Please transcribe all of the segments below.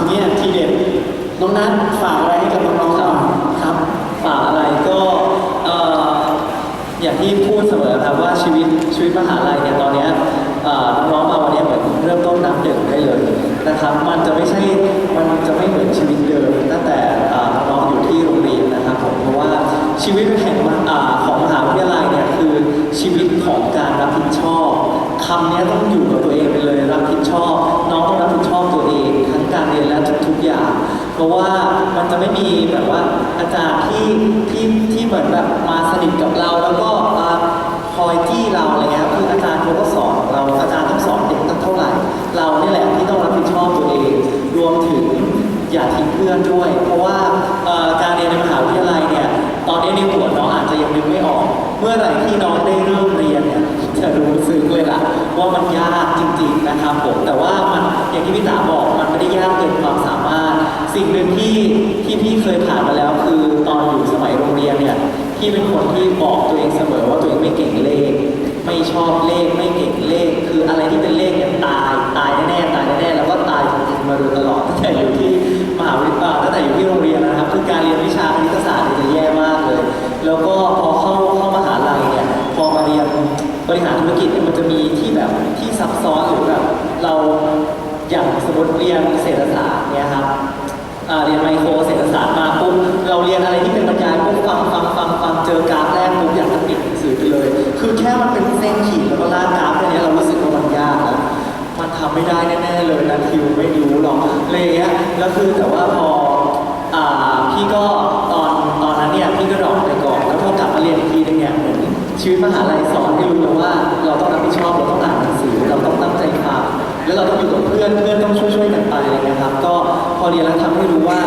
เอางี้ทีเด็ดน้องนัทฝากอะไรให้กับน้องๆเราครับ ฝากอะไรก็เอ่ออย่างที่พูดเสมอครับว่าชีวิตชีวิตมหาลัยเนี่ยตอนเนี้ยเอ่อน้องๆมาวันเนี้ยเหมือนเริ่มต้นนับหนึ่งได้เลยนะครับ มันจะไม่ใช่มันจะไม่เหมือนชีวิตเดิมตั้งแต่เอ่อน้องอยู่ที่โรงเรียนนะครับผมเพราะว่าชีวิตแห่งมหาอ่าของมหาวิทยาลัยเนี่ยคือชีวิตของการรับผิดชอบคำเนี้ยต้องอยู่กับตัวเองไปเลยรับผิดชอบ เพราะว่ามันจะไม่มีแบบว่าอาจารย์ที่ที่ที่เหมือนแบบมาสนิทกับเรา แล้วก็มาคอยจี้เราอะไรเงี้ยคืออาจารย์เขาก็สอนเราอาจารย์ต้องสอนเด็กตั้งเท่าไหร่ เราเนี่ยแหละที่ต้องรับผิดชอบตัวเองรวมถึงอย่าทิ้งเพื่อนด้วย เพราะว่าการเรียนในมหาวิทยาลัยเนี่ยตอนนี้ในหัวน้องอาจจะยังนึกไม่ออก เมื่อไหร่ที่น้องได้เริ่มเรียนเนี่ย จะรู้ซึ้งเลยล่ะว่ามันยากจริง ๆนะครับผมแต่ว่ามันอย่างที่พี่ตาบอกมันไม่ได้ยากเกินความสามารถ สิ่งหนึ่งที่ที่พี่เคยผ่านมาแล้ว คือตอนอยู่สมัยโรงเรียนเนี่ยพี่เป็นคนที่บอกตัวเองเสมอว่าตัวเองไม่เก่งเลข ไม่ชอบเลขไม่เก่งเลข คืออะไรที่เป็นเลขเนี่ยตายตายแน่ๆตายแน่ๆแล้วก็ตายจริงๆมาโดยตลอดตั้งแต่อยู่ที่มหาวิทยาลัยตั้งแต่อยู่ที่โรงเรียนนะครับ คือการเรียนวิชาคณิตศาสตร์ำไม่ได้แน่ๆเลยนะคิวไม่รู้หรอกอะไรอย่างเงี้ยแล้วคือแต่ว่าพออ่าพี่ก็ตอนตอนนั้นเนี่ยพี่ก็ดรอปไปก่อนแล้วพอกลับมาเรียนอีกทีนึงเนี่ยเหมือนชีวิตมหาลัยสอนให้รู้แล้วว่าเราต้องรับผิดชอบเราต้องอ่านหนังสือเราต้องตั้งใจฟังแล้วเราต้องอยู่กับเพื่อนเพื่อนต้องช่วยช่วยๆกันไปอะไรนะครับก็พอเรียนแล้วทำให้รู้ว่า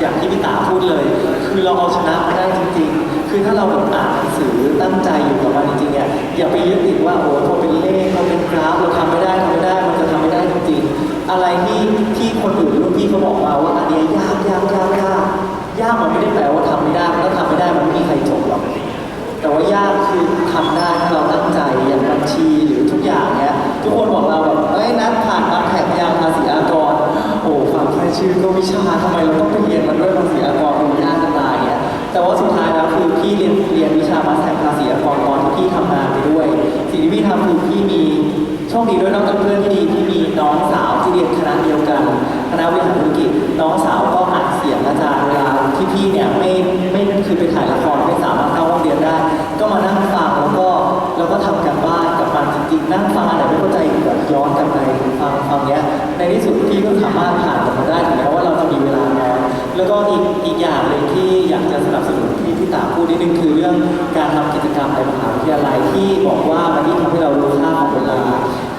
อย่างที่พี่ตาพูดเลย คือเราเอาชนะมาได้จริง ๆ คือถ้าเราแบบอ่านหนังสือตั้งใจอยู่กับมันจริงๆเนี่ยอย่าไปยึดติดว่าโอ้พอเป็นเลขพอเป็นกราฟเราทำไม่ได้ทำไม่ได้ คือตัวิชาทำไมเราต้องไปเรียนมันด้วยภาษีอากรมันยากจะตายเนี่ยแต่ว่าสุดท้ายแล้วคือพี่เรียนเรียนวิชามาแท็กภาษีอากรตอนที่พี่ทำงานไปด้วย สิ่งที่พี่ทำคือพี่มีโชคดีด้วยน้องเพื่อนที่ดีที่มีน้องสาวที่เรียนคณะเดียวกันคณะบริหารธุรกิจน้องสาวก็อัดเสียงอาจารย์เวลาที่พี่เนี่ยไม่ไม่คือไปถ่ายละคร มันจริงๆนั่งฟังอะไรไม่เข้าใจแบบย้อนกลับไปฟังฟังเนี้ย ในที่สุดพี่ก็สามารถผ่านมันมาได้ถึงแม้ว่าเราจะมีเวลาน้อยแล้วก็อีกอีกอย่างหนึ่งที่อยากจะสนับสนุนที่พี่ตาพูดนิดนึงคือเรื่องการทำกิจกรรมในมหาวิทยาลัยที่บอกว่ามันที่ทำให้เรารู้ค่าของเวลา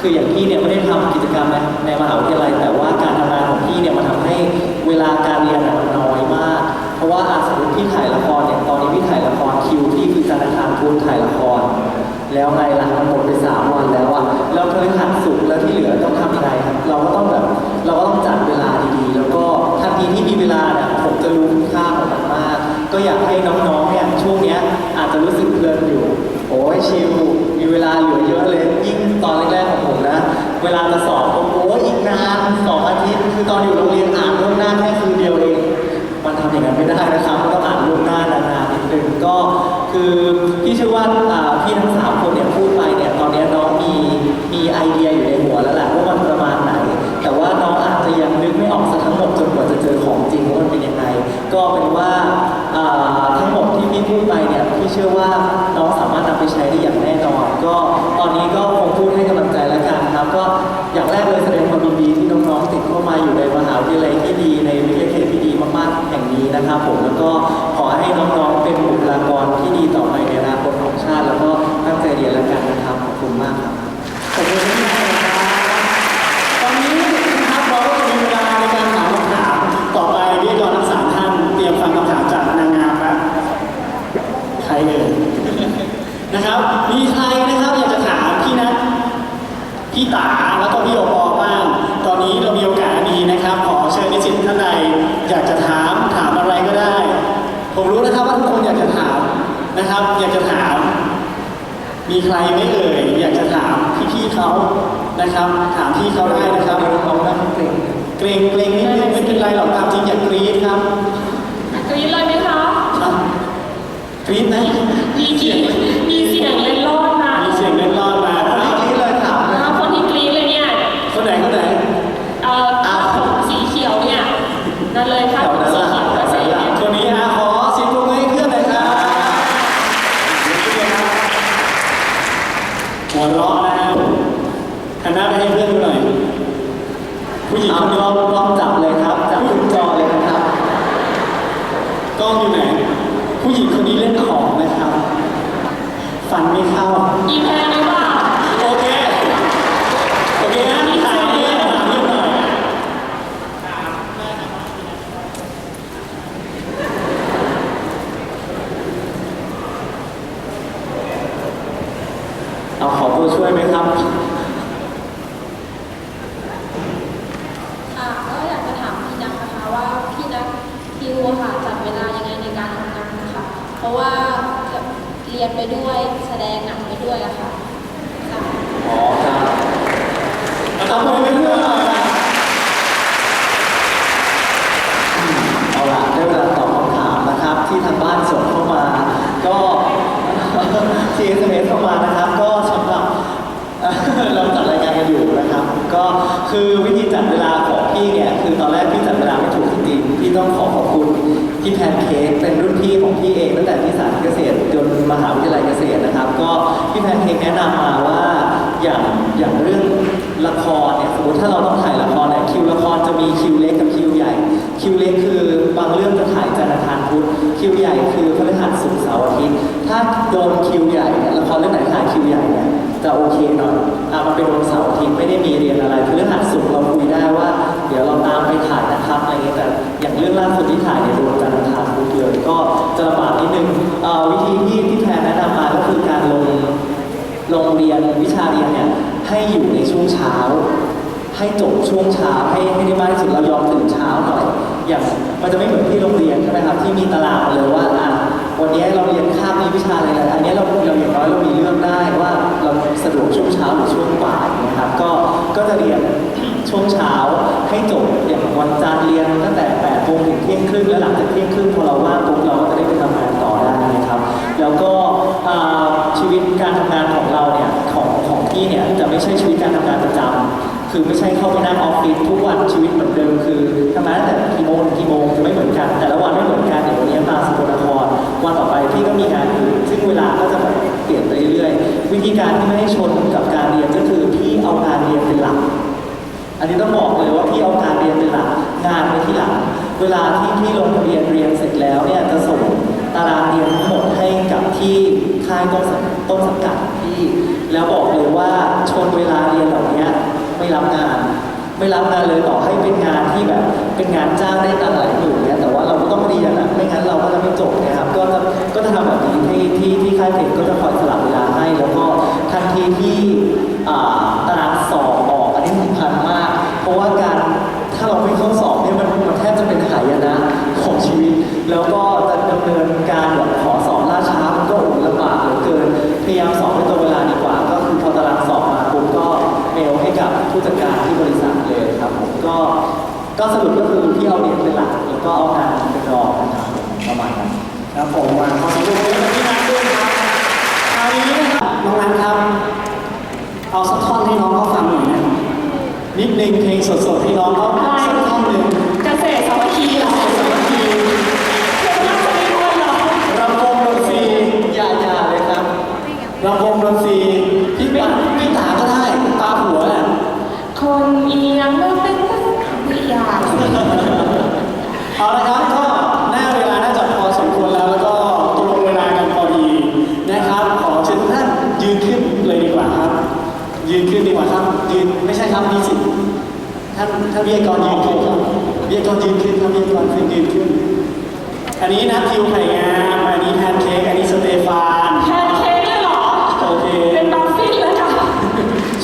คืออย่างพี่เนี่ยไม่ได้ทำกิจกรรมในมหาวิทยาลัย แต่ว่าการทำงานของพี่เนี่ยมันทำให้เวลาการเรียนมันน้อยมาก เพราะว่าอาสมมติพี่ถ่ายละครเนี่ยตอนนี้พี่ถ่ายละครคิวพี่คือจันทร์อังคารพุธถ่ายละคร แล้วไงล่ะมันหมดไปสามวันแล้วอะแล้วพฤหัสศุกร์แล้วที่เหลือต้องทำยังไงครับ เราก็ต้องแบบเราก็ต้องจัดเวลาดีๆ แล้วก็ทันทีที่มีเวลาเนี่ยผมจะรู้คุณค่าของมันมาก ก็อยากให้น้องๆเนี่ยช่วงเนี้ยอาจจะรู้สึกเพลินอยู่ โอ้ยชิลมีเวลาเหลือเยอะเลยยิ่งตอนแรกๆของผมนะ เวลาจะสอบผมโอ้ยอีกนานสองอาทิตย์คือตอนอยู่โรงเรียนอ่านล่วงหน้าแค่คืนเดียวเองมันทำอย่างนั้นไม่ได้นะครับมันต้องอ่านล่วงหน้านานๆนิดนึงก็ คือพี่เชื่อว่าพี่ทั้งสามคนเนี่ยพูดไปเนี่ยตอนนี้น้องมีมีไอเดียอยู่ในหัวแล้วแหละว่ามัน มากครับขอบคุณมาครับตอนนี้นะครับเราก็จะมีเวลาในการถามคำถามต่อไปเรียกรอทั้งสามท่านเตรียมฟังคำถามจากนางงามครับใครเอ่ยนะครับ มีใครนะครับอยากจะถามพี่นัทพี่ตาแล้วก็พี่โอปอบ้างตอนนี้เรามีโอกาสดีนะครับ ขอเชิญนิสิตท่านใดอยากจะถามถามอะไรก็ได้ ผมรู้นะครับว่าทุกคนอยากจะถามนะครับ อยากจะถาม มีใครไหม่เอ่ยอยากจะถามพี่ๆเขานะครับ ถามพี่เขาได้นะครับน้องนั่งเกรงเกรงเกรงนิดนึงไหมเป็นไรหรอกตามจริงอย่ากรี๊ดครับกรี๊ดเลยไหมคะอะกรี๊ดไหมมีมีมีเสียงเล่นรอดมามีเสียงเล่นรอดมานี่เลยถามเลยแล้วคนที่กรี๊ดเลยเนี่ยคนไหนคนไหนเอ่อผ้าผมสีเขียวเนี่ยนั่นเลยผ้าผมสีเขียวกระเซ็นเนี่ย คนนี้ฮะขอเสียงปรบมือให้เพื่อนหน่อยครับหัวเราะนะฮะหันหน้าไปให้เพื่อนดูหน่อย ผู้หญิง เอา คนนี้ ลองลองจับเลยครับจับขึ้นจอเลยนะครับ กล้องอยู่ไหน ผู้หญิงคนนี้เล่นของนะครับ ฟันไม่เข้า อีแพงหรือเปล่า โอเค โอเคฮะถามเพื่อนถามเพื่อนหน่อย เอาขอตัวช่วยไหมครับ ค่ะก็อยากจะถามพี่นักนะคะว่าพี่นักคิวอะค่ะจัดเวลายังไงในการทำงานนะคะ เพราะว่าจะเรียนไปด้วยแสดงหนังไปด้วยอะค่ะค่ะ อ๋อครับ เอามือให้เพื่อนหน่อยนะ เอาล่ะได้เวลาตอบคำถามนะครับ ที่ทางบ้านส่งเข้ามา ก็ ที่ SMS เข้ามานะครับ ก็สำหรับ เราจัดรายการกันอยู่นะครับ ก็ คือวิธีจัดเวลาของพี่เนี่ยคือตอนแรกพี่จัดเวลาไม่ถูกจริงพี่ต้องขอขอบคุณพี่แพนเค้กเป็นรุ่นพี่ของพี่เองตั้งแต่ที่สาธิตเกษตรจนมหาวิทยาลัยเกษตรนะครับ ก็พี่แพนเค้กแนะนำมาว่าอย่างอย่างเรื่องละครเนี่ยสมมติถ้าเราต้องถ่ายละครเนี่ยคิวละครจะมีคิวเล็กกับคิวใหญ่ คิวเล็กคือบางเรื่องจะถ่ายจันทร์อังคารพุธคิวใหญ่คือพฤหัสศุกร์เสาร์อาทิตย์ถ้าโดนคิวใหญ่เนี่ยละครเรื่องไหนถ่ายคิวใหญ่เนี่ย จะโอเคหน่อยอะมันเป็นวันเสาร์อาทิตย์ไม่ได้มีเรียนอะไรพฤหัสศุกร์เราคุยได้ว่า เดี๋ยวเราตามไปถ่ายนะครับอะไรเงี้ยแต่อย่างเรื่องล่าสุดที่ถ่ายเนี่ยโดนจันทร์อังคารพุธเลยก็จะลำบากนิดนึงวิธีที่ที่แพรแนะนำมาก็คือการลงลงเรียนวิชาเรียนเนี่ยให้อยู่ในช่วงเช้า ให้จบช่วงเช้าให้ให้ได้มากที่สุดเรายอมตื่นเช้าหน่อยอย่างมันจะไม่เหมือนที่โรงเรียนใช่ไหมครับที่มีตารางเลยว่า วันนี้เราเรียนคาบนี้วิชาอะไรนะอันนี้เราเราอย่างน้อยเรามีเลือกได้ว่าเราสะดวกช่วงเช้าหรือช่วงบ่ายนะครับก็ก็จะเรียนช่วงเช้าให้จบอย่างวันจันทร์เรียนตั้งแต่8โมงถึงเที่ยงครึ่งแล้วหลังจากเที่ยงครึ่งพอเราว่างปุ๊บเราก็จะได้ไปทำงานต่อได้นะครับ แล้วก็ชีวิตการทำงานของเราเนี่ยของของพี่เนี่ยจะไม่ใช่ชีวิตการทำงานประจำ คือไม่ใช่เข้าไปนั่งออฟฟิศทุกวันชีวิตเหมือนเดิมคือทำงานตั้งแต่กี่โมงกี่โมงจะไม่เหมือนกัน แต่ละวันไม่เหมือนกันอย่างวันนี้มาสกลนครวันต่อไปพี่ก็มีงานอื่นซึ่งเวลาก็จะเปลี่ยนไปเรื่อยๆวิธีการที่ไม่ให้ชนกับการเรียนก็คือพี่เอาการเรียนเป็นหลัก อันนี้ต้องบอกเลยว่าพี่เอาการเรียนเป็นหลักงานไปที่หลังเวลาที่พี่ลงทะเบียนเรียนเสร็จแล้วเนี่ยจะส่งตารางเรียนทั้งหมดให้กับที่ค่ายต้นสังต้นสกัดพี่แล้วบอกเลยว่าชนเวลาเรียน รับงาน ไม่รับงานเลยต่อให้เป็นงานที่แบบ เป็นงานจ้างได้ตังค์หลายหมื่นเนี่ยแต่ว่าเราก็ต้องเรียนอะไม่งั้นเราก็จะไม่จบนะครับ ก็จะก็จะทำแบบนี้ที่ที่ที่ค่ายเพลงก็จะคอยสลับเวลาให้ แล้วก็ทันทีที่ ก็สรุปก็คือพี่เอาเรียนเป็นหลักแล้วก็เอางานเป็นรองนะครับประมาณนั้นครับผมมาขอสียงปรบมือให้พี่นัทด้วยครับคราวนี้นะครับน้องนัทครับ เอาสักท่อนให้น้องเขาฟังหน่อยนะนิดนึงเพลงสดๆให้น้องเขาสักท่อนหนึ่งเกษตรสามัคคีเหรอสามัคคีเพื่อนน่าจะมีคนเหรอรำวงดนตรีอย่าอย่าเลยครับรำวงดนตรีพี่ปาพี่ตาก็ได้ตาหัวแหละคน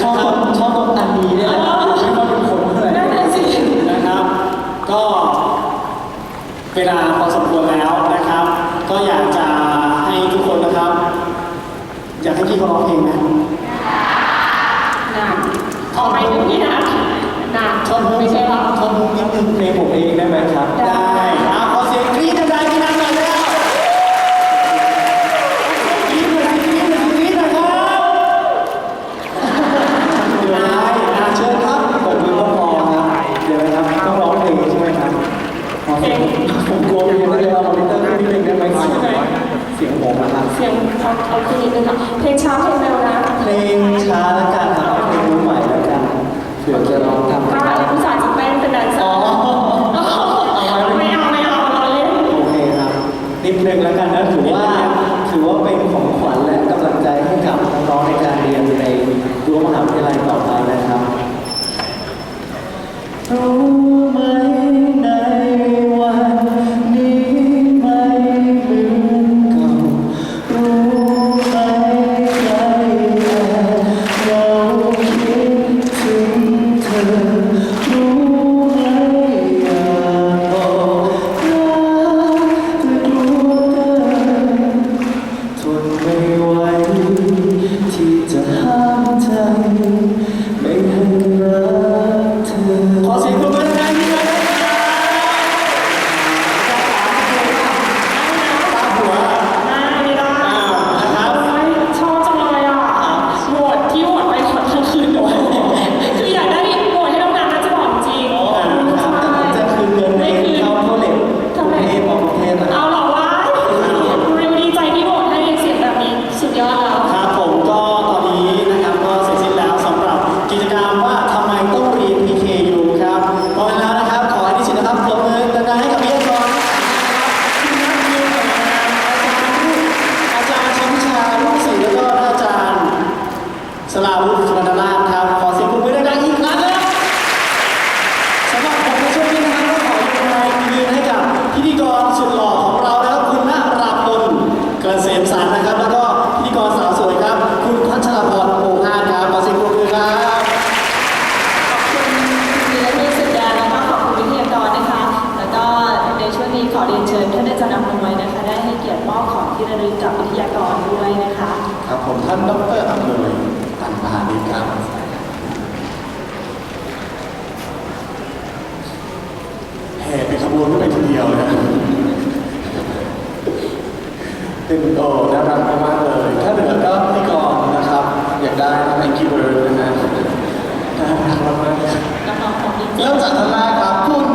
ชอบชอบอันนี้เนี่ยแหละไม่ชอบเป็นคนเท่าไหร่นนะนะครับ ก็เวลาพอสมควรแล้วนะครับ ก็อยากจะให้ทุกคนนะครับ อยากให้พี่เขาร้องเพลงไหมหนักขอไปถึงที่นะหนักชอบไม่ใช่รับ ชอบนิดนึงเพผมเองได้ไหมครับ ได้อะขอเสียงกรี๊ดดั นิดนึงแล้วกันนะถือว่าถือว่าเป็นของขวัญและกำลังใจให้กับน้องในการเรียนในรั้วมหาวิทยาลัยต่อไปนะครับ ที่ระลึกกับวิทยากรด้วยนะคะ ครับผมท่านดรอำนวยตันพาณิชย์ครับแห่ไปขบวนก็เปทีเดียวนะเป็นโอ้น่ารักมากเลยถ้าเหลือก็พี่กรนะครับ อยากได้ทำไอคิวเบอร์นะฮะน่ารักมากเริ่มจากท่านแรกครับคุณ